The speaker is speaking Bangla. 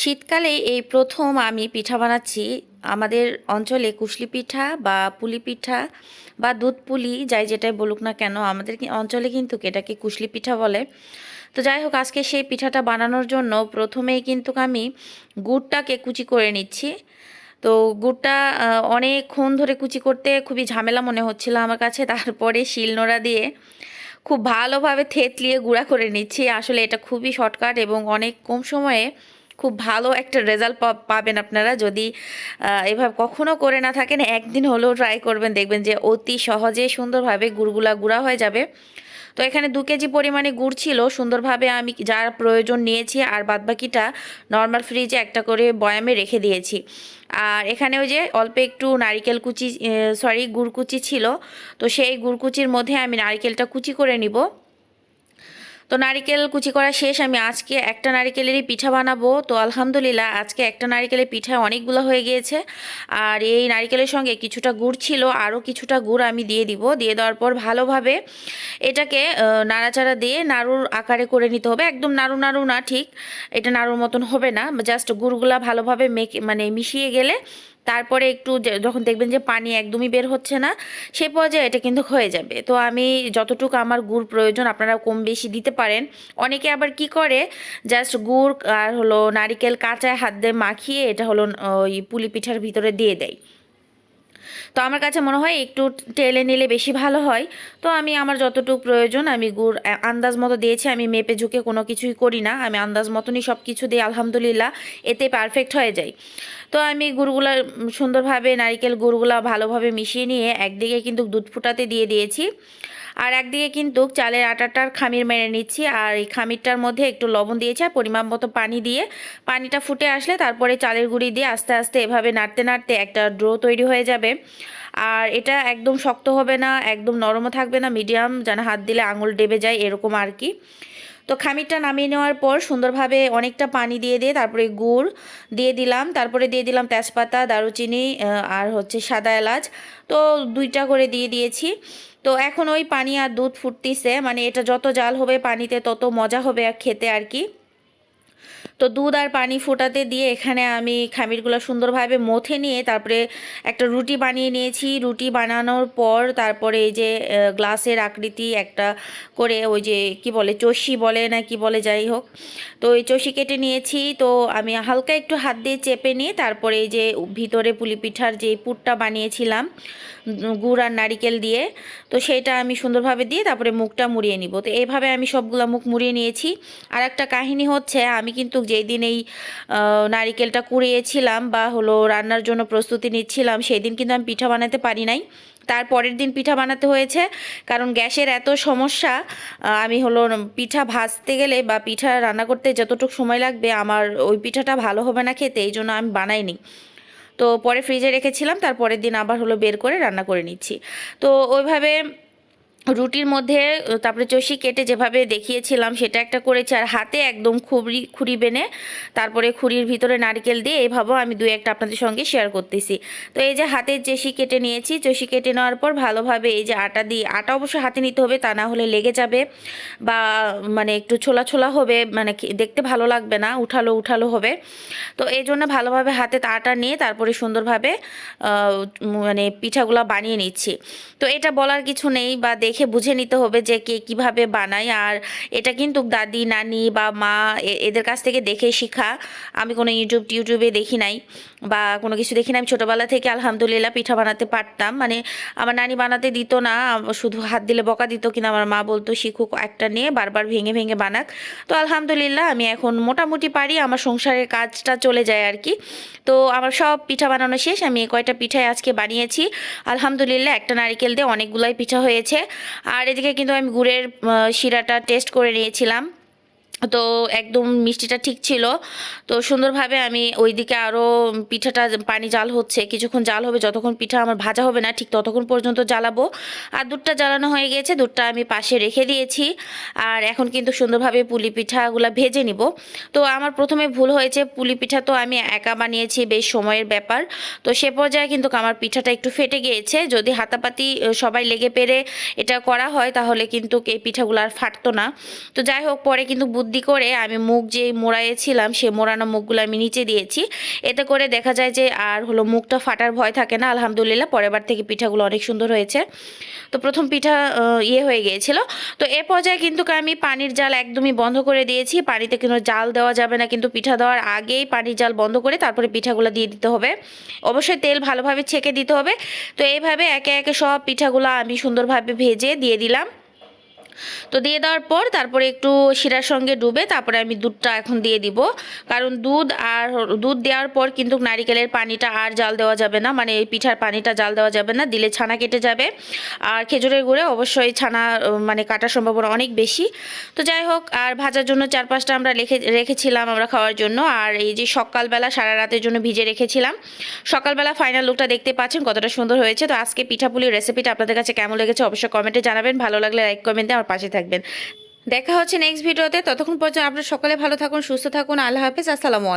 শীতকালে এই প্রথম আমি পিঠা বানাচ্ছি। আমাদের অঞ্চলে কুশলি পিঠা বা পুলি পিঠা বা দুধ পুলি, যাই যেটাই বলুক না কেন, আমাদের অঞ্চলে কিন্তু এটাকে কুশলি পিঠা বলে। তো যাই হোক, আজকে সেই পিঠাটা বানানোর জন্য প্রথমেই কিন্তু আমি গুড়টাকে কুচি করে নিচ্ছি। তো গুড়টা অনেকক্ষণ ধরে কুচি করতে খুবই ঝামেলা মনে হচ্ছিল আমার কাছে। তারপরে শিলনোড়া দিয়ে খুব ভালোভাবে থেতলিয়ে গুঁড়া করে নিচ্ছি। আসলে এটা খুবই শর্টকাট এবং অনেক কম সময়ে খুব ভালো একটা রেজাল্ট পাবেন আপনারা। যদি এভাবে কখনো করে না থাকেন, একদিন হলেও ট্রাই করবেন, দেখবেন যে অতি সহজে সুন্দরভাবে গুড়গুলা গুঁড়া হয়ে যাবে। তো এখানে দু কেজি পরিমাণে গুড় ছিল, সুন্দরভাবে আমি যার প্রয়োজন নিয়েছি, আর বাদবাকিটা নর্মাল ফ্রিজে একটা করে বয়ামে রেখে দিয়েছি। আর এখানে ওই যে অল্প একটু নারিকেল কুচি সরি গুড় কুচি ছিল। তো সেই গুড় কুচির মধ্যে আমি নারিকেলটা কুচি করে নিব। তো নারিকেল কুচি করা শেষ, আমি আজকে একটা নারিকেলেরই পিঠা বানাবো। তো আলহামদুলিল্লাহ, আজকে একটা নারিকেলের পিঠা অনেকগুলো হয়ে গিয়েছে। আর এই নারিকেলের সঙ্গে কিছুটা গুড় ছিল, আরও কিছুটা গুড় আমি দিয়ে দিব। দিয়ে দেওয়ার পর ভালোভাবে এটাকে নাড়াচাড়া দিয়ে নাড়ুর আকারে করে নিতে হবে। একদম নাড়ু নাড়ু না ঠিক, এটা নাড়ুর মতন হবে না। জাস্ট গুড়গুলা ভালোভাবে মেখে মানে মিশিয়ে গেলে তারপরে একটু যখন দেখবেন যে পানি একদমই বের হচ্ছে না সেই পর্যায়ে এটা কিন্তু হয়ে যাবে। তো আমি যতটুকু আমার গুড় প্রয়োজন আপনারা কম বেশি দিতে পারেন। অনেকে আবার কি করে জাস্ট গুড় আর হলো নারিকেল কাঁচায় হাত দিয়ে মাখিয়ে এটা হলো, ওই পুলি পিঠার ভিতরে দিয়ে দেয়। তো আমার কাছে মনে হয় একটু টেলে নিলে বেশি ভালো হয়। তো আমি আমার যতটুকু প্রয়োজন আমি গুড় আন্দাজ মতো দিয়েছি, আমি মেপে ঝুঁকে কোনো কিছুই করি না। আমি আন্দাজ মতনই সব কিছু দিই আলহামদুলিল্লাহ এতে পারফেক্ট হয়ে যায় তো আমি গুড়গুলা সুন্দরভাবে নারিকেল গুড়গুলা ভালোভাবে মিশিয়ে নিয়ে একদিকে কিন্তু দুধ ফুটাতে দিয়ে দিয়েছি। আর একদিকে কিন্তু চালের আটাটার খামির মেরে নিচ্ছি। আর এই খামিরটার মধ্যে একটু লবণ দিয়েছি আর পরিমাণ মতো পানি দিয়ে। পানিটা ফুটে আসলে তারপরে চালের গুঁড়ি দিয়ে আস্তে আস্তে এভাবে নাড়তে নাড়তে একটা ড্রো তৈরি হয়ে যাবে। আর এটা একদম শক্ত হবে না, একদম নরমও থাকবে না মিডিয়াম যেন হাত দিলে আঙুল ডেবে যায়, এরকম আর কি। তো খামিরটা নামিয়ে নেওয়ার পর সুন্দরভাবে অনেকটা পানি দিয়ে দিয়ে তারপরে গুড় দিয়ে দিলাম, তারপরে দিয়ে দিলাম তেজপাতা, দারুচিনি আর হচ্ছে সাদা এলাচ। তো দুইটা করে দিয়ে দিয়েছি। তো এখন ওই পানি আর দুধ ফুটতিছে মানে এটা যত জাল হবে পানিতে তত মজা হবে খেতে আর কি। তো দুধ আর পানি ফোটাতে দিয়ে এখানে আমি খামিরগুলো সুন্দরভাবে মথে নিয়ে তারপরে একটা রুটি বানিয়ে নিয়েছি। রুটি বানানোর পর তারপরে এই যে গ্লাসের আকৃতি একটা করে ওই যে, কি বলে, চষি বলে না কি বলে, যাই হোক। তো এই চষি কেটে নিয়েছি। তো আমি হালকা একটু হাত দিয়ে চেপে নিয়ে তারপরে এই যে ভিতরে পুলি পিঠার যে পুরটা বানিয়েছিলাম গুড় আর নারিকেল দিয়ে, তো সেটা আমি সুন্দরভাবে দিয়ে তারপরে মুখটা মুড়িয়ে নিব। তো এইভাবে আমি সবগুলো মুখ মুড়িয়ে নিয়েছি। আর একটা কাহিনী হচ্ছে, আমি কিন্তু যেই দিন এই নারিকেলটা কুড়িয়েছিলাম বা হলো রান্নার জন্য প্রস্তুতি নিচ্ছিলাম সেই দিন কিন্তু আমি পিঠা বানাতে পারি নাই। তার পরের দিন পিঠা বানাতে হয়েছে, কারণ গ্যাসের এত সমস্যা আমি হলো পিঠা ভাজতে গেলে বা পিঠা রান্না করতে যতটুকু সময় লাগবে, আমার ওই পিঠাটা ভালো হবে না খেতে, এই জন্য আমি বানাইনি। তো পরে ফ্রিজে রেখেছিলাম তারপরের দিন আবার হলো বের করে রান্না করে নিচ্ছি। তো ওইভাবে রুটির মধ্যে তারপরে চষি কেটে যেভাবে দেখিয়েছিলাম সেটা একটা করেছি, আর হাতে একদম খুবই খুঁড়ি বেনে তারপরে খুঁড়ির ভিতরে নারকেল দিয়ে এইভাবেও আমি দুই একটা আপনাদের সঙ্গে শেয়ার করতেছি। তো এই যে হাতের চষি কেটে নিয়েছি, চষি কেটে নেওয়ার পর ভালোভাবে এই যে আটা দিয়ে, আটা অবশ্য হাতে নিতে হবে তা না হলে লেগে যাবে বা মানে একটু ছোলা ছোলা হবে মানে দেখতে ভালো লাগবে না, উঠালো উঠালো হবে। তো এই জন্য ভালোভাবে হাতে আটা নিয়ে তারপরে সুন্দরভাবে মানে পিঠাগুলো বানিয়ে নিচ্ছি। তো এটা বলার কিছু নেই বা দেখে বুঝে নিতে হবে যে কে কীভাবে বানায়। আর এটা কিন্তু দাদি, নানি বা মা এদের কাছ থেকে দেখে শিখা। আমি কোনো ইউটিউব টিউটিউবে দেখি নাই। বা কোনো কিছু দেখি না, আমি ছোটোবেলা থেকে আলহামদুলিল্লাহ পিঠা বানাতে পারতাম। মানে আমার নানি বানাতে দিত না, শুধু হাত দিলে বকা দিত কিনা আমার মা বলতো, শিখুক একটা নিয়ে, বারবার ভেঙে ভেঙে বানাক। তো আলহামদুলিল্লাহ আমি এখন মোটামুটি পারি, আমার সংসারের কাজটা চলে যায় আর কি। তো আমার সব পিঠা বানানো শেষ, আমি কয়টা পিঠাই আজকে বানিয়েছি। আলহামদুলিল্লাহ একটা নারিকেল দিয়ে অনেকগুলাই পিঠা হয়েছে। আর এদিকে কিন্তু আমি গুড়ের শিরাটা টেস্ট করে নিয়েছিলাম। তো একদম মিষ্টিটা ঠিক ছিল। তো সুন্দরভাবে আমি ওইদিকে আরও পিঠাটা পানি জাল হচ্ছে, কিছুক্ষণ জাল হবে, যতক্ষণ পিঠা আমার ভাজা হবে না, ঠিক ততক্ষণ পর্যন্ত জ্বালাবো। আর দুধটা জ্বালানো হয়ে গিয়েছে দুধটা আমি পাশে রেখে দিয়েছি। আর এখন কিন্তু সুন্দরভাবে পুলি পিঠাগুলো ভেজে নিব। তো আমার প্রথমে ভুল হয়েছে, পুলি পিঠা তো আমি একা বানিয়েছি, বেশ সময়ের ব্যাপার। তো সে পর্যায়ে কিন্তু আমার পিঠাটা একটু ফেটে গিয়েছে। যদি হাতাপাতি সবাই লেগে পেরে এটা করা হয়, তাহলে কিন্তু এই পিঠাগুলো আর ফাটতো না। তো যাই হোক, পরে কিন্তু বুদ্ধি বুদ্ধি করে আমি মুখ যে মোড়াইয়েছিলাম সে মোড়ানো মুখগুলো আমি নিচে দিয়েছি। এতে করে দেখা যায় যে আর হলো মুখটা ফাটার ভয় থাকে না, আলহামদুলিল্লাহ, পরের বার থেকে পিঠাগুলো অনেক সুন্দর হয়েছে। তো প্রথম পিঠা ইয়ে হয়ে গিয়েছিল। তো এ পর্যায়ে কিন্তু আমি পানির জাল একদমই বন্ধ করে দিয়েছি। পানিতে কিন্তু জাল দেওয়া যাবে না, কিন্তু পিঠা দেওয়ার আগেই পানির জাল বন্ধ করে তারপরে পিঠাগুলো দিয়ে দিতে হবে। অবশ্যই তেল ভালোভাবে ছেঁকে দিতে হবে। তো এইভাবে একে একে সব পিঠাগুলো আমি সুন্দরভাবে ভেজে দিয়ে দিলাম। তো দিয়ে দেওয়ার পর তারপরে একটু শিরার সঙ্গে ডুবে তারপরে আমি দুধটা এখন দিয়ে দিব। কারণ দুধ আর দুধ দেওয়ার পর কিন্তু নারিকেলের পানিটা আর জাল দেওয়া যাবে না। মানে এই পিঠার পানিটা জাল দেওয়া যাবে না, দিলে ছানা কেটে যাবে। আর খেজুরের গুঁড়ে অবশ্যই ছানা মানে কাটার সম্ভাবনা অনেক বেশি। তো যাই হোক, আর ভাজার জন্য চার পাঁচটা আমরা রেখে, রেখেছিলাম আমরা খাওয়ার জন্য। আর এই যে সকালবেলা সারা রাতের জন্য ভিজে রেখেছিলাম। সকালবেলা ফাইনাল লুকটা দেখতে পাচ্ছেন কতটা সুন্দর হয়েছে। তো আজকে পিঠাপুলির রেসিপিটা আপনাদের কাছে কেমন লেগেছে অবশ্যই কমেন্টে জানাবেন। ভালো লাগলে লাইক কমেন্টে আমার পাশে থাকবেন। দেখা হচ্ছে নেক্সট ভিডিওতে ততক্ষণ পর্যন্ত আপনারা সকালে ভালো থাকুন, সুস্থ থাকুন। আল্লাহ হাফিজ। আসসালামু